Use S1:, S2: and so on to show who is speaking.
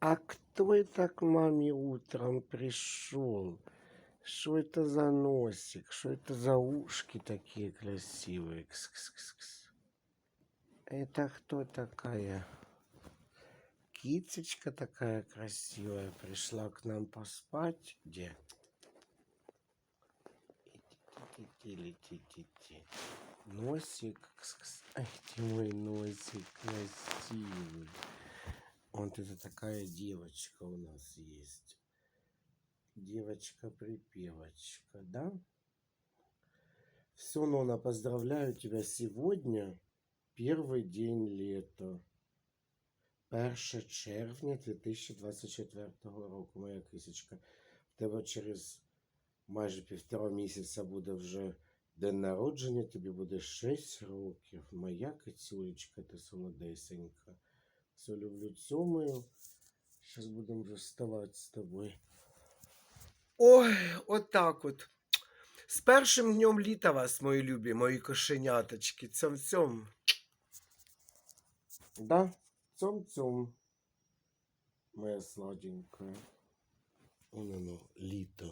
S1: А кто это к маме утром пришел? Что это за носик? Что это за ушки такие красивые? Кс-кс-кс-кс. Это кто такая? Кицечка такая красивая пришла к нам поспать. Где? Носик. кс-кс. Ай, ты мой носик красивый. Вот это такая девочка у нас есть. Девочка-припевочка, да? Все, Нона, поздравляю тебя сегодня. Первый день лета. 1 червня 2024 року, моя кисечка. В тебе через майже півтора місяця буде вже день народження, тобі буде 6 років. Моя кицюлечка, ти солодесенька. Все люблю цьомою. Зараз будемо вже вставати з тобою. Ой, отак от. З першим днем літа вас, мої любі, мої кошеняточки. Цьом-цьом. Да, цьом-цьом. Моя сладенькая. Вон оно, літо.